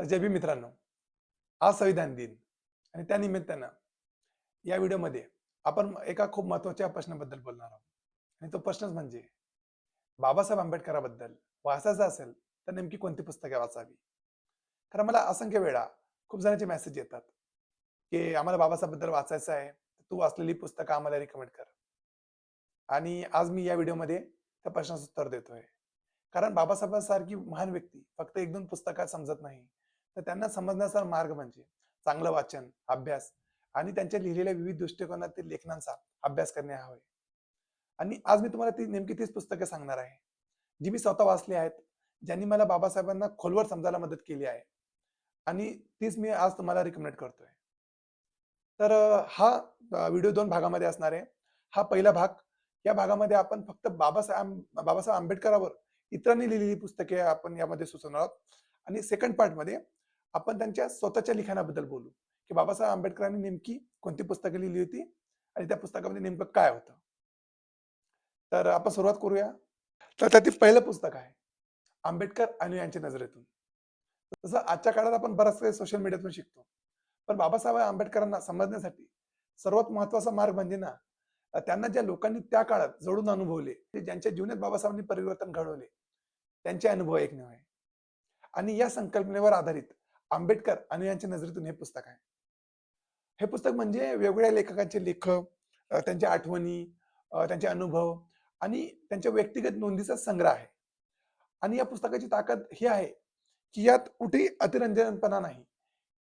तर जे बी मित्रांनो. आज संविधान दिन. आणि त्या निमित्तानं या व्हिडिओमध्ये आपण एका खूप महत्त्वाच्या प्रश्नाबद्दल बोलणार आहोत. आणि तो प्रश्नच म्हणजे बाबासाहेब आंबेडकराबद्दल वाचायचं असेल तर नेमकी कोणती पुस्तके वाचावी? कारण मला असंख्य वेळा खूप जणांचे मेसेज येतात की आम्हाला बाबासाहेबद्दल वाचायचं आहे तू वाचलेली पुस्तकं आम्हाला रिकमेंड कर. आणि आज मी या व्हिडिओमध्ये त्या प्रश्नाचं उत्तर देतोय. कारण बाबासाहेबांसारखी महान व्यक्ती फक्त एक दोन पुस्तकात समजत नाही. तर त्यांना समजण्याचा मार्ग म्हणजे चांगलं वाचन अभ्यास आणि त्यांच्या लिहिलेल्या विविध दृष्टिकोनातील लेखनांचा अभ्यास करणे हवे आणि आज मी तुम्हाला ती नेमकी तीच पुस्तके सांगणार आहे जी मी स्वतः वाचली आहेत ज्यांनी मला बाबासाहेबांना खोलवर समजायला मदत केली आहे. आणि तीच मी आज तुम्हाला रिकमेंड करतोय. तर हा व्हिडिओ दोन भागामध्ये असणार आहे. हा पहिला भाग या भागामध्ये आपण फक्त बाबासाहेब बाबासाहेब आंबेडकरावर इतरांनी लिहिलेली पुस्तके आपण यामध्ये सुचवणार आहोत. आणि सेकंड पार्टमध्ये आपण त्यांच्या स्वतःच्या लिखाणाबद्दल बोलू. की बाबासाहेब आंबेडकरांनी नेमकी कोणती पुस्तके लिहिली होती आणि त्या पुस्तकामध्ये नेमकं काय होतं? तर आपण सुरुवात करूया. तर त्यातील पहिलं पुस्तक आहे आंबेडकर आणि यांच्या नजरेतून. तसं आजच्या काळात आपण बराच काही सोशल मीडियातून शिकतो. पण बाबासाहेब आंबेडकरांना समजण्यासाठी सर्वात महत्त्वाचा मार्ग म्हणजे ना त्यांना ज्या लोकांनी त्या काळात जडून अनुभवले ते ज्यांच्या जीवनात बाबासाहेबांनी परिवर्तन घडवले त्यांचे अनुभव एक नव्हे. आणि या संकल्पनेवर आधारित आंबेडकर आणि यांच्या नजरेतून हे पुस्तक आहे. हे पुस्तक म्हणजे वेगवेगळ्या लेखकांचे लेख त्यांच्या आठवणी त्यांचे अनुभव आणि त्यांच्या व्यक्तिगत नोंदीचा संग्रह आहे. आणि या पुस्तकाची ताकद ही आहे की यात कुठेही अतिरंजनपणा नाही.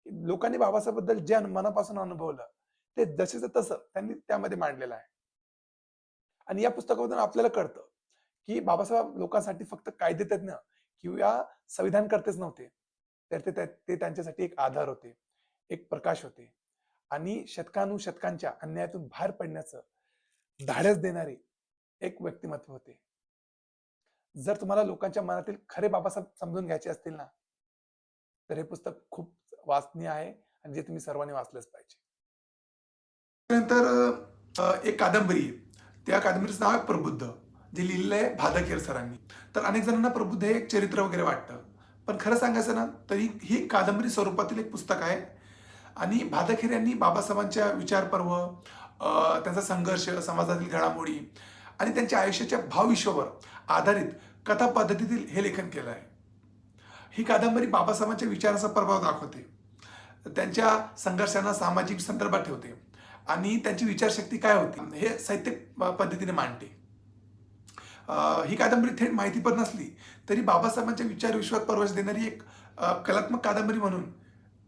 लोकांनी बाबासाहेबद्दल जे मनापासून अनुभवलं ते जसेच तसं त्यांनी त्यामध्ये मांडलेलं आहे. आणि या पुस्तकामधून आपल्याला कळतं की बाबासाहेब लोकांसाठी फक्त कायदेतज्ञ किंवा संविधानकर्तेच नव्हते. तर ते त्या- ते त्यांच्यासाठी एक आधार होते एक प्रकाश होते. आणि शतकानुशतकांच्या अन्यायातून बाहेर पडण्याचं धाडस देणारे एक व्यक्तिमत्व होते. जर तुम्हाला लोकांच्या मनातील खरे बाबासाहेब समजून घ्यायचे असतील ना तर हे पुस्तक खूप वाचनीय आहे आणि जे तुम्ही सर्वांनी वाचलंच पाहिजे. त्यानंतर एक कादंबरी आहे. त्या कादंबरीचं नाव आहे प्रबुद्ध जे लिहिलेलं आहे भादखेर सरांनी. तर अनेक जणांना प्रबुद्ध हे एक चरित्र वगैरे वाटतं. पण खरं सांगायचं ना तरी ही कादंबरी स्वरूपातील एक पुस्तक आहे. आणि भादखेर यांनी बाबासाहेबांच्या विचारपर्व त्यांचा संघर्ष समाजातील घडामोडी आणि त्यांच्या आयुष्याच्या भावविश्वावर आधारित कथा पद्धतीतील हे लेखन केलं आहे. ही कादंबरी बाबासाहेबांच्या विचाराचा प्रभाव दाखवते. त्यांच्या संघर्षांना सामाजिक संदर्भात ठेवते आणि त्यांची विचारशक्ती काय होती हे साहित्य पद्धतीने मांडते. ही कादंबरी थेट माहितीपद नसली तरी बाबासाहेबांच्या विचार विश्वात प्रवेश देणारी एक कलात्मक कादंबरी म्हणून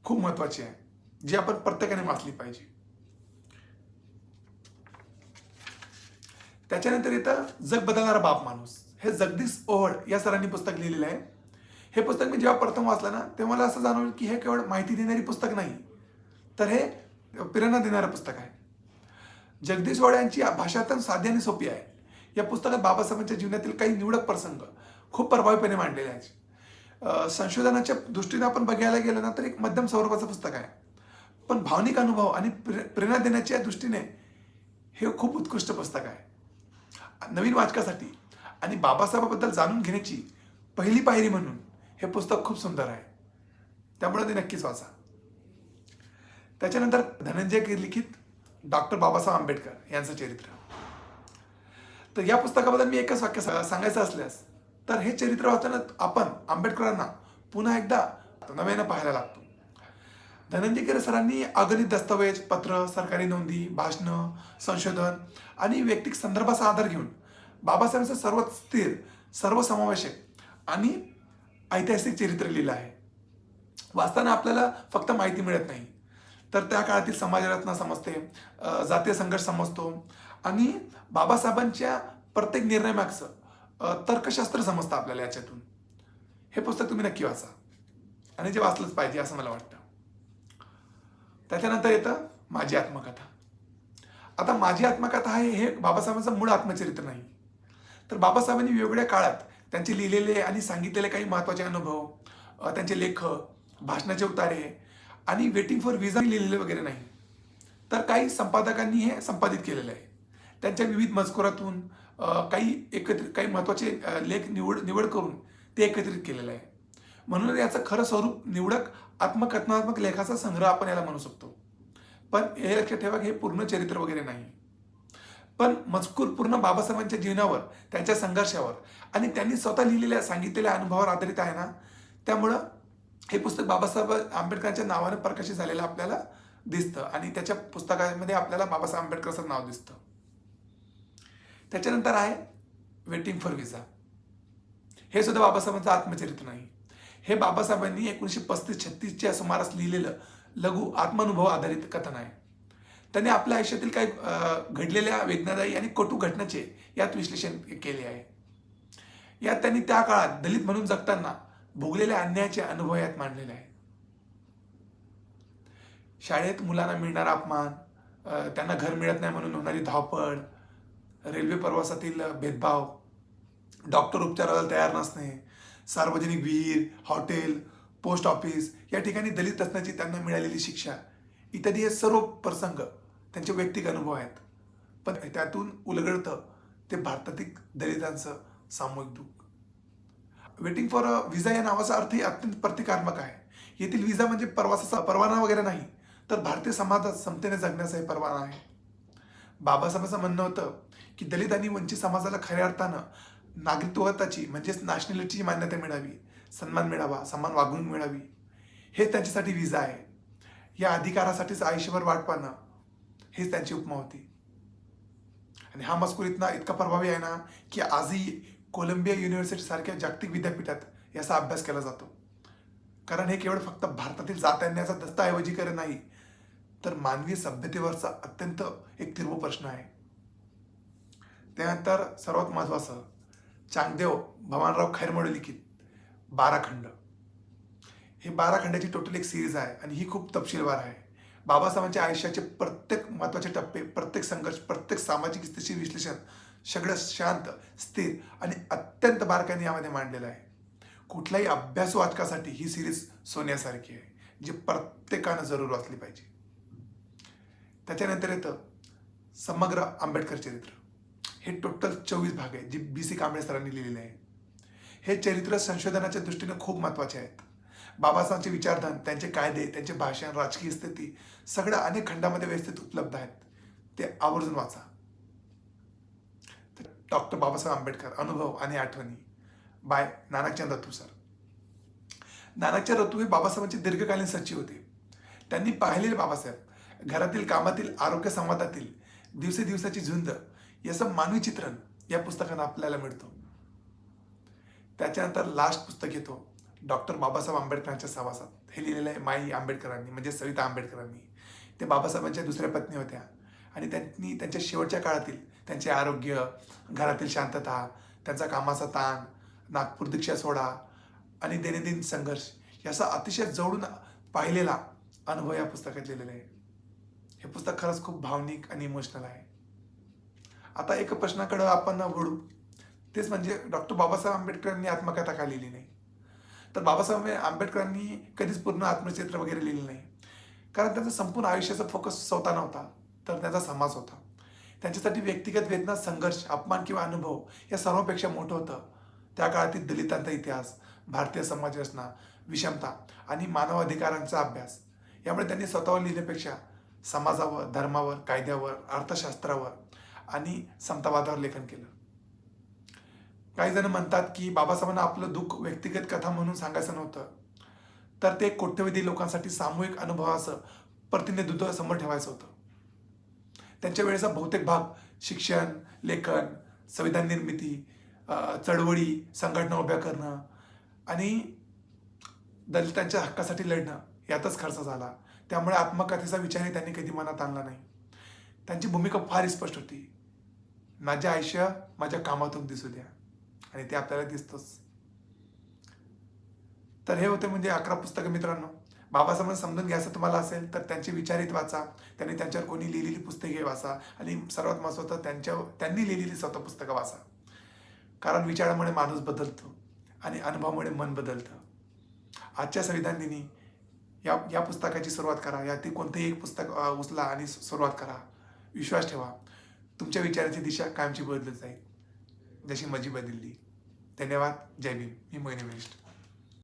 खूप महत्वाची आहे जी आपण प्रत्येकाने वाचली पाहिजे. त्याच्यानंतर येतं जग बदलणारा बाप माणूस. हे जगदीश ओहळ या सरांनी पुस्तक लिहिलेलं आहे. हे पुस्तक मी जेव्हा प्रथम वाचलं ना तेव्हा मला असं जाणवलं की हे केवळ माहिती देणारी पुस्तक नाही तर हे प्रेरणा देणारं पुस्तक आहे. जगदीश ओहळ यांची भाषा तर साधी आणि सोपी आहे. या पुस्तकात बाबासाहेबांच्या जीवनातील काही निवडक प्रसंग खूप प्रभावीपणे मांडलेले आहेत. संशोधनाच्या दृष्टीने आपण बघायला गेलं ना तर एक मध्यम स्वरूपाचं पुस्तक आहे. पण भावनिक अनुभव आणि प्रे- प्रेरणा देण्याच्या दृष्टीने हे खूप उत्कृष्ट पुस्तक आहे. नवीन वाचकासाठी आणि बाबासाहेबाबद्दल जाणून घेण्याची पहिली पायरी म्हणून हे पुस्तक खूप सुंदर आहे. त्यामुळे ते नक्कीच वाचा. त्याच्यानंतर धनंजय लिखित डॉक्टर बाबासाहेब आंबेडकर यांचं चरित्र. तर या पुस्तकाबद्दल मी एकच वाक्य सांगायचं असल्यास तर हे चरित्र वाचताना आपण आंबेडकरांना पुन्हा एकदा नव्यानं पाहायला लागतो. धनंजय सरांनी अगणित दस्तावेज पत्र सरकारी नोंदी भाषणं संशोधन आणि वैयक्तिक संदर्भाचा आधार घेऊन बाबासाहेबांचं सर्व स्थिर सर्वसमावेशक आणि ऐतिहासिक चरित्र लिहिलं आहे. वाचताना आपल्याला फक्त माहिती मिळत नाही तर त्या काळातील समाजरत्ना समजते जातीय संघर्ष समजतो. आणि बाबासाहेबांच्या प्रत्येक निर्णयामागचं तर्कशास्त्र समजतं आपल्याला याच्यातून. हे पुस्तक तुम्ही नक्की वाचा. आणि जे वाचलंच पाहिजे असं मला वाटतं. त्याच्यानंतर येतं माझी आत्मकथा. आता माझी आत्मकथा आहे हे बाबासाहेबांचं मूळ आत्मचरित्र नाही. तर बाबासाहेबांनी वेगवेगळ्या काळात त्यांचे लिहिलेले आणि सांगितलेले काही महत्त्वाचे अनुभव त्यांचे लेख भाषणाचे उतारे आणि वेटिंग फॉर व्हिजा लिहिलेले वगैरे नाही. तर काही संपादकांनी हे संपादित केलेलं आहे. त्यांच्या विविध मजकुरातून काही एकत्रित काही महत्त्वाचे लेख निवड निवड करून ते एकत्रित केलेलं आहे. म्हणून याचं खरं स्वरूप निवडक आत्मकथनात्मक लेखाचा संग्रह आपण याला म्हणू शकतो. पण हे लक्षात ठेवा की हे पूर्ण चरित्र वगैरे नाही. पण मजकूर पूर्ण बाबासाहेबांच्या जीवनावर त्यांच्या संघर्षावर आणि त्यांनी स्वतः लिहिलेल्या सांगितलेल्या अनुभवावर आधारित आहे ना त्यामुळं हे पुस्तक बाबासाहेब आंबेडकरांच्या नावानं प्रकाशित झालेलं आपल्याला दिसतं आणि त्याच्या पुस्तकामध्ये आपल्याला बाबासाहेब आंबेडकरचं नाव दिसतं. त्याच्यानंतर आहे वेटिंग फॉर विजा हे सुद्धा बाबासाहेबांचं आत्मचरित्र नाही. हे बाबासाहेबांनी एकोणीसशे पस्तीस छत्तीसच्या सुमारास लिहिलेलं लघु आत्मानुभव आधारित कथन आहे. त्यांनी आपल्या आयुष्यातील काही घडलेल्या वेदनादायी आणि कटू घटनाचे यात विश्लेषण केले आहे. यात त्यांनी त्या काळात दलित म्हणून जगताना भोगलेल्या अन्यायाचे अनुभव यात मांडलेले आहे शाळेत मुलांना मिळणारा अपमान त्यांना घर मिळत नाही म्हणून होणारी धावपळ रेल्वे प्रवासातील भेदभाव डॉक्टर उपचाराला तयार नसणे सार्वजनिक विहीर हॉटेल पोस्ट ऑफिस या ठिकाणी दलित असण्याची त्यांना मिळालेली शिक्षा इत्यादी हे सर्व प्रसंग त्यांचे वैयक्तिक अनुभव आहेत. पण त्यातून उलगडतं ते भारतातील दलितांचं सामूहिक दुःख. वेटिंग फॉर अ विजा या नावाचा अर्थही अत्यंत प्रतिकात्मक आहे. येथील विजा म्हणजे प्रवासाचा परवाना वगैरे नाही. तर भारतीय समाजात समतेने जगण्याचा हे परवाना आहे. बाबासाहेबांचं म्हणणं होतं की दलित आणि वंचित समाजाला खऱ्या अर्थानं नागरिकत्वाची म्हणजेच नॅशनॅलिटीची मान्यता मिळावी. सन्मान मिळावा सन्मान वागणूक मिळावी. हे त्यांच्यासाठी विजा आहे. या अधिकारासाठीच आयुष्यभर वाट पाहणं हेच त्यांची उपमा होती. आणि हा मजकूर इतना इतका प्रभावी आहे ना की आजही कोलंबिया युनिव्हर्सिटी सारख्या जागतिक विद्यापीठात याचा अभ्यास केला जातो. कारण हे केवळ फक्त भारतातील जात्यांचा दस्तऐवजीकरण नाही तर मानवी सभ्यतेवरचा अत्यंत एक तीव्र प्रश्न आहे. त्यानंतर सर्वात महत्वाचं चांगदेव भवानराव खैरमोडे लिखित बारा खंड. हे बारा खंडाची टोटल एक सिरीज आहे आणि ही खूप तपशीलवार आहे. बाबासाहेबांच्या आयुष्याचे प्रत्येक महत्त्वाचे टप्पे प्रत्येक संघर्ष प्रत्येक सामाजिक स्थितीचे विश्लेषण सगळं शांत स्थिर आणि अत्यंत बारकाईने यामध्ये मांडलेलं आहे. कुठल्याही अभ्यास वाचकासाठी ही सिरीज सोन्यासारखी आहे जी प्रत्येकानं जरूर वाचली पाहिजे. त्याच्यानंतर येतं समग्र आंबेडकर चरित्र. हे टोटल चोवीस भाग आहे जे बी सी कांबळे सरांनी लिहिलेले आहे हे चरित्र संशोधनाच्या दृष्टीने खूप महत्त्वाचे आहेत. बाबासाहेबांचे विचारधन त्यांचे कायदे त्यांचे भाषण राजकीय स्थिती सगळ्या अनेक खंडामध्ये व्यवस्थित उपलब्ध आहेत. ते आवर्जून वाचा. डॉक्टर बाबासाहेब आंबेडकर अनुभव आणि आठवणी. By Nanachand Rattu sir. नानाकचंद Rattu हे बाबासाहेबांचे दीर्घकालीन सचिव होते. त्यांनी पाहिलेले बाबासाहेब घरातील कामातील आरोग्य संवादातील दिवसे दिवसाची झुंज याचं मानवी चित्रण या पुस्तकानं आपल्याला मिळतो. त्याच्यानंतर लास्ट पुस्तक येतो डॉक्टर बाबासाहेब आंबेडकरांच्या सहवासात हे लिहिलेलं आहे माई आंबेडकरांनी म्हणजे सविता आंबेडकरांनी. ते बाबासाहेबांच्या दुसऱ्या पत्नी होत्या. आणि त्यांनी त्यांच्या शेवटच्या काळातील त्यांचे आरोग्य घरातील शांतता त्यांचा कामाचा ताण नागपूर दीक्षा सोडा आणि दैनंदिन संघर्ष याचा अतिशय जवळून पाहिलेला अनुभव या पुस्तकात लिहिलेला आहे. हे पुस्तक खरंच खूप भावनिक आणि इमोशनल आहे. आता एका प्रश्नाकडे आपण वळू. तेच म्हणजे डॉक्टर बाबासाहेब आंबेडकरांनी आत्मकथा का लिहिली नाही? तर बाबासाहेब आंबेडकरांनी कधीच पूर्ण आत्मचरित्र वगैरे लिहिलं नाही. कारण त्यांचं संपूर्ण आयुष्याचा फोकस स्वतः नव्हता. तर त्यांचा समाज होता. त्यांच्यासाठी व्यक्तिगत वेदना संघर्ष अपमान किंवा अनुभव या सर्वांपेक्षा मोठं होतं. त्या काळातील दलितांचा इतिहास भारतीय समाज रचना विषमता आणि मानवाधिकारांचा अभ्यास यामुळे त्यांनी स्वतःवर लिहिण्यापेक्षा समाजावर धर्मावर कायद्यावर अर्थशास्त्रावर आणि समतावादावर लेखन केलं. काही जण म्हणतात की बाबासाहेबांना आपलं दुःख व्यक्तिगत कथा म्हणून सांगायचं नव्हतं. तर ते कोट्यवधी लोकांसाठी सामूहिक अनुभवाचं प्रतिनिधित्व समोर ठेवायचं होतं. त्यांच्या वेळेचा बहुतेक भाग शिक्षण लेखन संविधान निर्मिती चळवळी संघटना उभ्या करणं आणि दलितांच्या हक्कासाठी लढणं यातच खर्च झाला. त्यामुळे आत्मकथेचा विचारही त्यांनी कधी मनात आणला नाही. त्यांची भूमिका फार स्पष्ट होती. माझे आयुष्य माझ्या कामातून दिसू द्या. आणि ते आपल्याला दिसतंच. तर हे होते म्हणजे अकरा पुस्तकं मित्रांनो. बाबासाहेबांना समजून घ्यायचं तुम्हाला असेल तर त्यांचे विचारित वाचा. त्यांनी त्यांच्यावर कोणी लिहिलेली पुस्तके वाचा. आणि सर्वात महत्त्वाचं त्यांच्या त्यांनी लिहिलेली स्वतः पुस्तकं वाचा. कारण विचारामुळे माणूस बदलतो आणि अनुभवामुळे मन बदलतं. आजच्या संविधान दिनी या या पुस्तकाची सुरुवात करा. यातील कोणतंही एक पुस्तक उचला आणि सुरुवात करा. विश्वास ठेवा. तुमच्या विचाराची दिशा कायमची बदलत जाईल. जशी माझी बदलली. धन्यवाद. जय भीम. मी मोहिनी वेस्ट